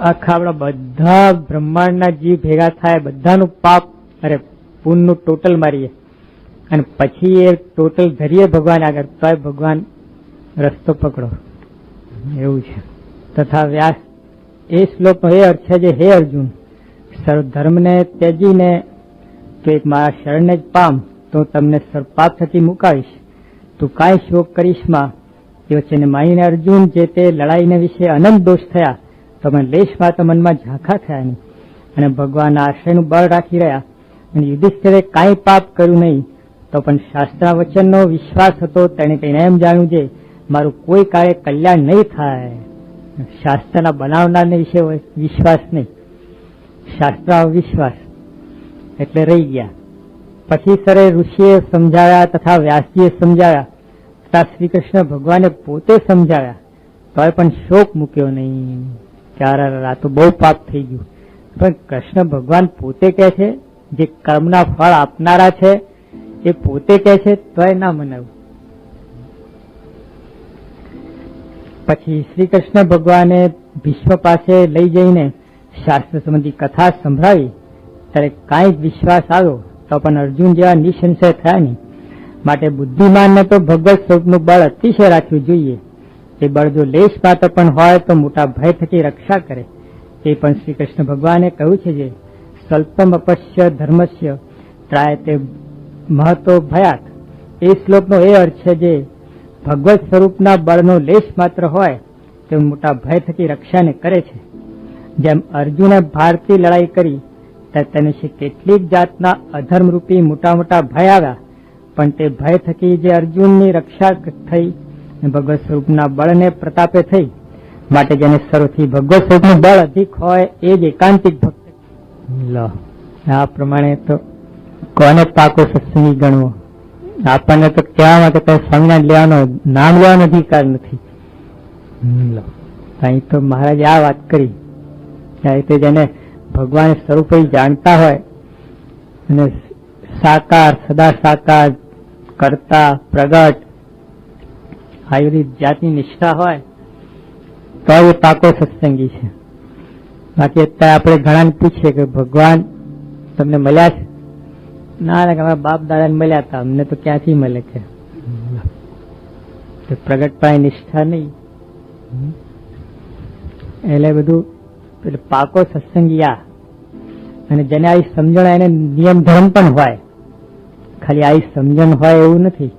આખા આપણા બધા બ્રહ્માંડના જીવ ભેગા થાય, બધાનું પાપ, અરે પૂનનું ટોટલ મારીએ. અને પછી એ ટોટલ ધરીએ ભગવાન આગળ, તોય ભગવાન રસ્તો પકડો. એવું છે. તથા વ્યાસ, એ શ્લોકનો એ અર્થ છે જે હે અર્જુન, સર્વધર્મને ત્યજીને તો એક મારા શરણને જ પામ, તો તમને સર્પાપ થકી મુકાવીશ. તું કાંઈ શોક કરીશમાં. એ વચ્ચેને માનીને અર્જુન જે તે લડાઈને વિશે અનંત દોષ થયા તો મને લેશમાં તો મનમાં ઝાંખા થયા નહીં. અને ભગવાનના આશ્રયનું બળ રાખી રહ્યા. અને યુધિષ્ઠિરે કાંઈ પાપ કર્યું નહીં, તો પણ શાસ્ત્ર વચનનો વિશ્વાસ હતો તેણે કહીને એમ જાણ્યું છે, મારું કોઈ કાળે કલ્યાણ નહીં થાય. શાસ્ત્રના બનાવનારને વિશે વિશ્વાસ નહીં. શાસ્ત્ર વિશ્વાસ. એટલે રહી ગયા. પછી સરે ઋષિએ સમજાવ્યા તથા વ્યાસજીએ સમજાવ્યા. તથા શ્રી કૃષ્ણ ભગવાને પોતે સમજાવ્યા. તોય પણ શોક મૂક્યો નહીં. કે આ તો બહુ પાપ થઈ ગયું. પણ કૃષ્ણ ભગવાન પોતે કહે છે, જે કર્મના ફળ આપનારા છે, એ પોતે કહે છે, તોય ના મનાવું. પછી શ્રી કૃષ્ણ ભગવાને ભીષ્મ પાસે લઈ જઈને શાસ્ત્ર સંબંધી કથા સંભળાવી. ત્યારે કાંઈ જ વિશ્વાસ આવ્યો, તો પણ અર્જુન જેવા નિસંશય થયા નહીં. માટે બુદ્ધિમાનને તો ભગવત સ્વરૂપનું બળ અતિશય રાખવું જોઈએ. એ બળ જો લેશ પાત્ર પણ હોય તો મોટા ભય થકી રક્ષા કરે. એ પણ શ્રી કૃષ્ણ ભગવાને કહ્યું છે જે સ્વલ્પમ અપશ્ય ધર્મસ્ય ત્રાય તે મહત્વ ભયાત. એ શ્લોકનો એ અર્થ છે જે, ભગવત સ્વરૂપના બળનો લેશ માત્ર હોય તે મોટા ભય થકી રક્ષાને કરે છે. જેમ અર્જુને ભારતી લડાઈ કરી ત્યારે તેને કેટલીક જાતના અધર્મરૂપી મોટા મોટા ભય આવ્યા. પણ તે ભય થકી જે અર્જુનની રક્ષા થઈ ભગવત સ્વરૂપના બળને પ્રતાપે થઈ. માટે જેને સર્વથી ભગવત સ્વરૂપનું બળ અધિક હોય એ જ એકાંતિક ભક્ત લો. આ પ્રમાણે તો કોને પાકો સત્સંગી ગણવો? આપણને તો કહેવા માટે કઈ સ્વામિનારાયણ લેવાનો નામ લેવાનો અધિકાર નથી. લો. અહીં તો મહારાજે આ વાત કરી. આ રીતે જેને ભગવાન સ્વરૂપે જાણતા હોય અને સાકાર, સદા સાકાર, કરતા, પ્રગટ આવી જાતની નિષ્ઠા હોય, તો એ પાકો સત્સંગી છે. બાકી અત્યારે આપણે ઘણાને પૂછીએ કે ભગવાન તમને મળ્યા છે? ના ના અમારા બાપ દાદાને મળ્યા હતા. અમને તો ક્યાંથી મળે છે પ્રગટ પ્રગટપાય નિષ્ઠા નહીં. એટલે બધું પેલું પાકો સત્સંગી આ. અને જેને આવી સમજણ એને નિયમ ધર્મ પણ હોય. ખાલી આવી સમજણ હોય એવું નથી.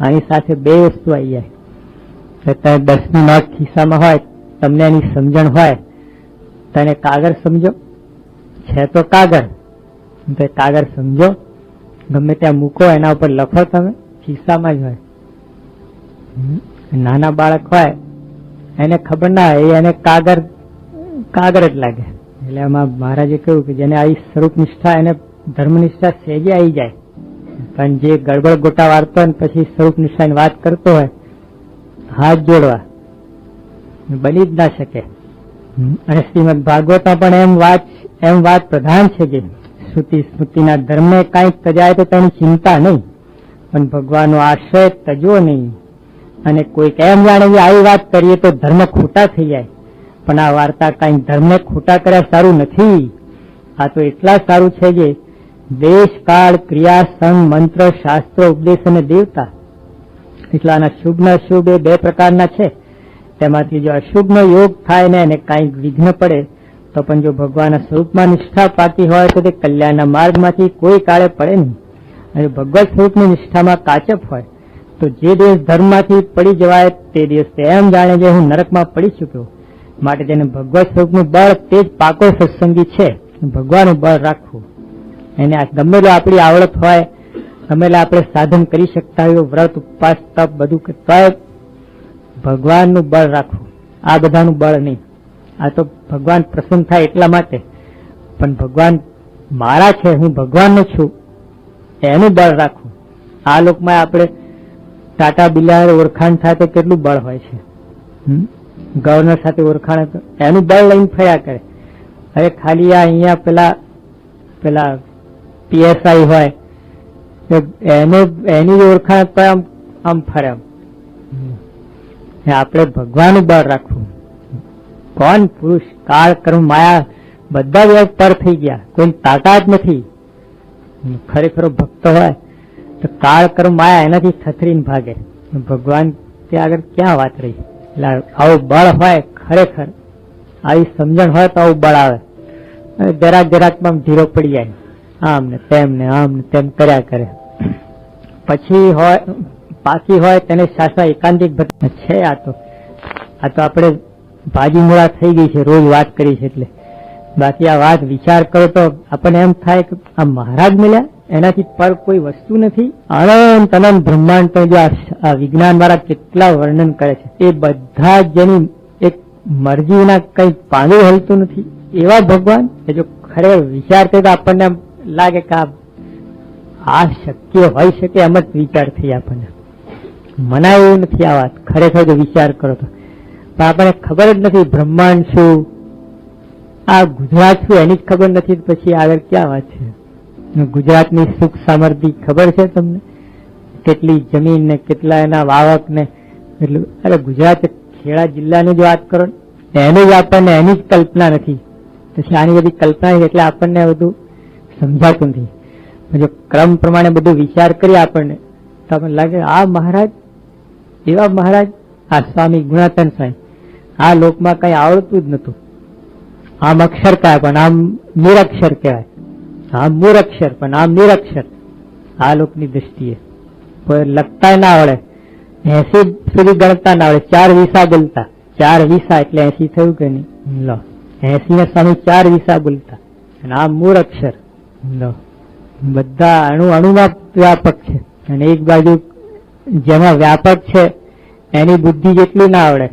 આની સાથે બે વસ્તુ આવી જાય. તો તમે દસની નોટ ખિસ્સામાં હોય, તમને એની સમજણ હોય, તો એને કાગળ સમજો. છે તો કાગળ. તો કાગળ સમજો. ગમે ત્યાં મૂકો, એના ઉપર લખો તમે. ખિસ્સામાં જ હોય. નાના બાળક હોય, એને ખબર ના હોય એને કાગળ કાગળ જ લાગે. એટલે એમાં મહારાજે કહ્યું કે જેને આવી સ્વરૂપ નિષ્ઠા એને ધર્મ નિષ્ઠા સહેજે આવી જાય. પણ જે ગડબડ ગોટા વાળતો હોય પછી સ્વરૂપ નિષ્ઠાની વાત કરતો હોય હાથ જોડવા. બની જ ના શકે. અને શ્રીમદ ભાગવતમાં પણ એમ વાત એમ વાત પ્રધાન છે કે શ્રુતિ સ્મૃતિના ધર્મે કાંઈક તજાય તો તેની ચિંતા નહીં. પણ ભગવાનનો આશ્રય તજવો નહીં. અને કોઈક એમ જાણે આવી વાત કરીએ તો ધર્મ ખોટા થઈ જાય. પણ આ વાર્તા કાંઈ ધર્મને ખોટા કર્યા સારું નથી. આ તો એટલા સારું છે કે દેશ કાળ ક્રિયા સંગ મંત્ર, શાસ્ત્ર, ઉપદેશ અને દેવતા એટલે આના શુભ એ બે પ્રકારના છે. તેમાંથી જો અશુભનો યોગ થાય ને એને કાંઈક વિઘ્ન પડે, તો પણ જો ભગવાનના સ્વરૂપમાં નિષ્ઠા પાકી હોય, તો તે કલ્યાણના માર્ગમાંથી કોઈ કાળે પડે નહીં. અને ભગવત સ્વરૂપની નિષ્ઠામાં કાચપ હોય, તો જે દિવસ ધર્મમાંથી પડી જવાય, તે દિવસ એમ જાણે કે હું નરકમાં પડી ચૂક્યો. માટે તેને ભગવત સ્વરૂપનું બળ તે જ પાકો સત્સંગી છે. ભગવાનનું બળ રાખવું. એને ગમે તો આપણી આવડત હોય તે આપણે સાધન કરી શકતા હોય, વ્રત, ઉપવાસ, તપ બધું કરતા ભગવાનનું બળ રાખવું. આ બધાનું બળ નહીં. આ તો ભગવાન પ્રસન્ન થાય એટલા માટે. પણ ભગવાન મારા છે, હું ભગવાનનો છું, એનું બળ રાખવું. આ લોકમાં આપણે ટાટા બિલાર ઓળખાણ સાથે કેટલું બળ હોય છે? ગવર્નર સાથે ઓળખાણ એનું બળ લઈને ફર્યા કરે. હવે ખાલી આ અહીંયા પેલા પેલા પીએસઆઈ હોય એને એની ઓળખાણ પર આમ આમ ફરે. આપણે ભગવાનનું બળ રાખવું. કોણ પુરુષ કાળ કર્મ માયા બધા જ પર થઈ ગયા. કોઈ તાકાત નથી. ખરેખરો ભક્ત હોય તો કાળ કર્મ માયા એનાથી થથરીને ભાગે. ભગવાન ત્યાં આગળ ક્યાં વાત રહી? એટલે આવું બળ હોય ખરેખર. આવી સમજણ હોય તો આવું બળ આવે. જરાક જરાક જરાકમાં ધીરો પડી જાય. આમ ને તેમ ને તેમ કર્યા કરે. પછી હોય, પાકી હોય તેને શાસ્ત્ર એકાંતિક છે આ તો. આ તો આપણે ભાજી મૂળા થઈ ગઈ છે, રોજ વાત કરી છે એટલે. બાકી આ વાત વિચાર કરો તો આપણને એમ થાય કે આ મહારાજ મળ્યા, એનાથી પર કોઈ વસ્તુ નથી. અનંત અનંત બ્રહ્માંડ તો જો આ- વિજ્ઞાન વાળા કેટલા વર્ણન કરે છે. એ બધા જેની એક મરજીના કઈ પાંદડું હલતું નથી. એવા ભગવાન કે જો ખરેખર વિચાર કરે તો આપણને લાગે કે આ શક્ય હોઈ શકે એમ જ વિચાર થઈ આપણને. મનાય એવું નથી આ વાત. ખરેખર જો વિચાર કરો તો. પણ આપણને ખબર જ નથી બ્રહ્માંડ શું આ ગુજરાત શું એની જ ખબર નથી પછી આગળ ક્યાં વાત છે? ગુજરાતની સુખ સમૃદ્ધિ ખબર છે તમને? કેટલી જમીન ને કેટલા એના વાવક ને એટલું અરે ગુજરાત ખેડા જિલ્લાની જ વાત કરો ને. એની જ આપણને એની જ કલ્પના નથી. પછી આની બધી કલ્પના એટલે આપણને બધું સમજાતું નથી. જો ક્રમ પ્રમાણે બધું વિચાર કરીએ આપણને, તો આપણને લાગે, આ મહારાજ, એવા મહારાજ, આ સ્વામી ગુણાતન સ્વામી, આ લોકમાં કઈ આવડતું જ નતું આમ અક્ષર કહેવાય, પણ આમ નિરક્ષર કહેવાય. આમ મૂરક્ષર, પણ આમ નિરક્ષર. આ લોકની દ્રષ્ટિએ. કોઈ લખતા ના આવડે. એસી સુધી ગણતા ના આવડે. ચાર વિસા બોલતા ચાર વિસા એટલે એસી થયું કે નહીં? લો. એસી ને સ્વામી ચાર વિસા બોલતા અને આમ મૂરક્ષર. લો બધા અણુ અણુમાં વ્યાપક છે. અને એક બાજુ જેમાં વ્યાપક છે એની બુદ્ધિ જેટલી ના આવડે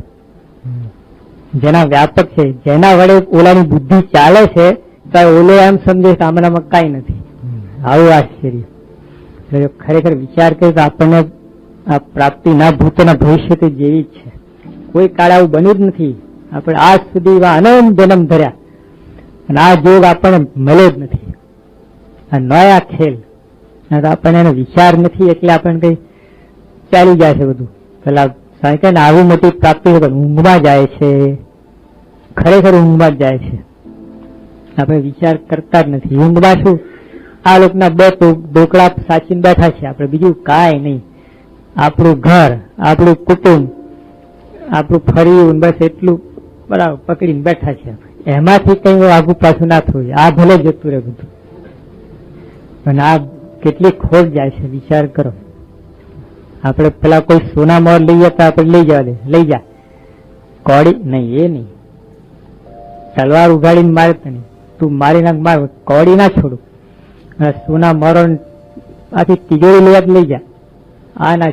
જેના વ્યાપક છે જેના વડે ઓલાની બુદ્ધિ ચાલે છે તો ઓલો એમ સમજે સામનામાં કાંઈ નથી. આવું આશ્ચર્ય. જો ખરેખર વિચાર કરીએ તો આપણને આ પ્રાપ્તિ ના ભૂતના ભવિષ્ય તો જેવી જ છે. કોઈ કાળ આવું બન્યું જ નથી. આપણે આજ સુધી એવા અનંત જન્મ ધર્યા. અને આ જોગ આપણને મળ્યો જ નથી. નયા ખેલ. આપણને એનો વિચાર નથી, એટલે આપણને કઈ ચાલી જાય છે બધું. પેલા કારણ કે આવી મોટી પ્રાપ્તિ ઊંઘમાં જાય છે. ખરેખર ઊંઘમાં જ જાય છે. આપણે વિચાર કરતા જ નથી. ઊંઘમાં શું? આ લોકના બે ઢોકળા સાચીને બેઠા છે. આપણે બીજું કાંઈ નહીં. આપણું ઘર, આપણું કુટુંબ, આપણું ફર્યું, બસ એટલું બરાબર પકડીને બેઠા છે. એમાંથી કઈ આગુ પાછું ના થયું. આ ભલે જતું રહે બધું. પણ આ કેટલી ખોટ જાય છે, વિચાર કરો. આપણે પેલા કોઈ સોના મોર લઈએ તો આપણે લઈ જવા દે. લઈ જા. કોડી નહીં, એ નહીં. તલવાર ઉગાડીને મારે તને તું મારી નાખ માર કોડી ના છોડું. અને સોના મોરો આથી તિજોરી લેવા લઈ જા. આ ના